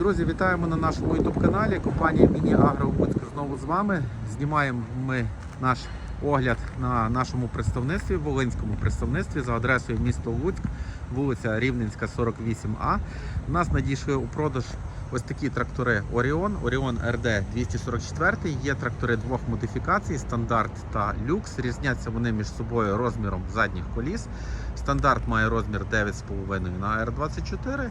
Друзі, вітаємо на нашому youtube каналі. Компанія Міні Агро знову з вами. Знімаємо ми наш огляд на нашому представництві, Волинському представництві за адресою місто Луцьк, вулиця Рівненська, 48А. У нас надійшли у продаж ось такі трактори Оріон, Оріон РД 244. Є трактори двох модифікацій, стандарт та люкс. Різняться вони між собою розміром задніх коліс. Стандарт має розмір 9,5 на R24.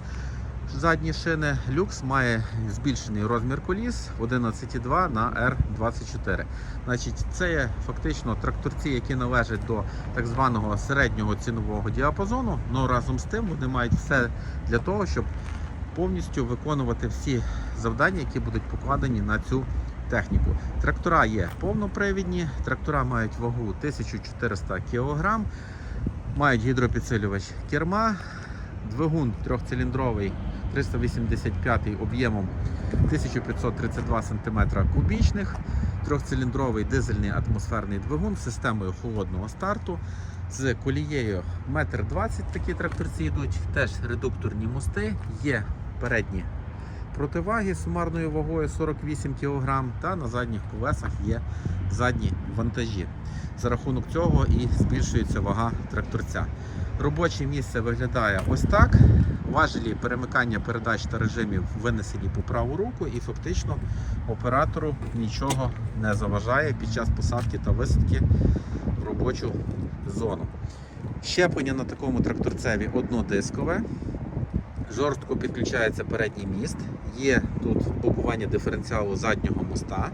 Задні шини люкс має збільшений розмір коліс 11,2 на R24. Значить, це є фактично тракторці, які належать до так званого середнього цінового діапазону. але разом з тим вони мають все для того, щоб повністю виконувати всі завдання, які будуть покладені на цю техніку. Трактора є повнопривідні, трактора мають вагу 1400 кг, мають гідропідсилювач керма, двигун трьохциліндровий 385 об'ємом 1532 см кубічних, трьохциліндровий дизельний атмосферний двигун з системою холодного старту, з колією 1,20 м такі тракторці йдуть, теж редукторні мости, є передні противаги сумарною вагою 48 кг та на задніх колесах є задні вантажі. За рахунок цього і збільшується вага тракторця. Робоче місце виглядає ось так. Важелі перемикання передач та режимів винесені по праву руку, і фактично оператору нічого не заважає під час посадки та висадки в робочу зону. Щеплення на такому тракторцеві однодискове. Жорстко підключається передній міст. Є тут блокування диференціалу заднього моста.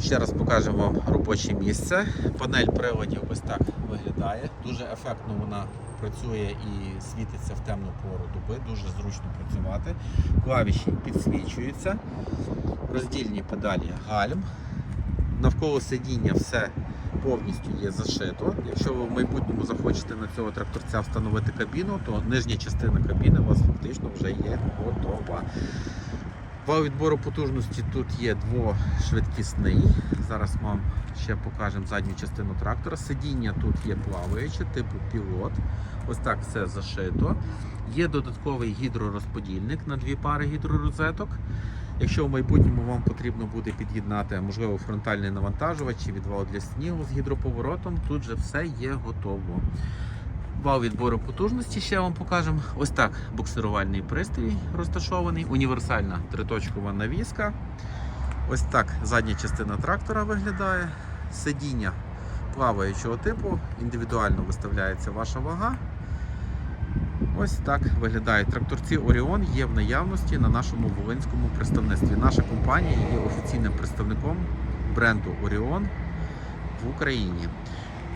Ще раз покажемо робоче місце. Панель приладів ось так виглядає. Дуже ефектно вона працює і світиться в темну пору доби, дуже зручно працювати. Клавіші підсвічуються, роздільні педалі гальм. Навколо сидіння все повністю є зашито. Якщо ви в майбутньому захочете на цього тракторця встановити кабіну, то нижня частина кабіни у вас фактично вже є готова. Вал відбору потужності тут є двошвидкісний. Зараз вам ще покажемо задню частину трактора. Сидіння тут є плаваюче, типу пілот. Ось так все зашито. Є додатковий гідророзподільник на дві пари гідророзеток. Якщо в майбутньому вам потрібно буде під'єднати, можливо, фронтальний навантажувач чи відвал для снігу з гідроповоротом, тут же все є готово. Вал відбору потужності ще вам покажемо. Ось так буксирувальний пристрій розташований, універсальна триточкова навіска. Ось так задня частина трактора виглядає. Сидіння плаваючого типу, індивідуально виставляється ваша вага. Ось так виглядають тракторці Оріон є в наявності на нашому волинському представництві. Наша компанія є офіційним представником бренду Оріон в Україні.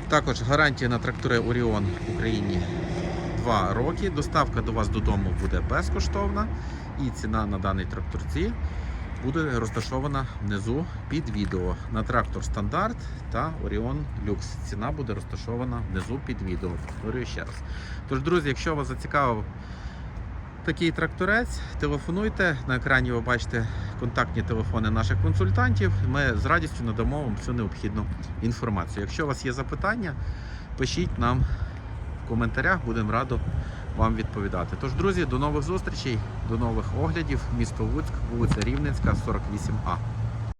Також гарантія на трактори Оріон в Україні 2 роки. Доставка до вас додому буде безкоштовна. І ціна на даний тракторці буде розташована внизу під відео на трактор стандарт та Orion Lux. Ціна буде розташована внизу під відео. Повторюю ще раз. Тож, друзі, якщо вас зацікавив такий тракторець, телефонуйте. На екрані ви бачите контактні телефони наших консультантів. Ми з радістю надамо вам всю необхідну інформацію. Якщо у вас є запитання, пишіть нам в коментарях, будемо радо вам відповідати. Тож, друзі, до нових зустрічей, до нових оглядів. Місто Луцьк, вулиця Рівненська, 48А.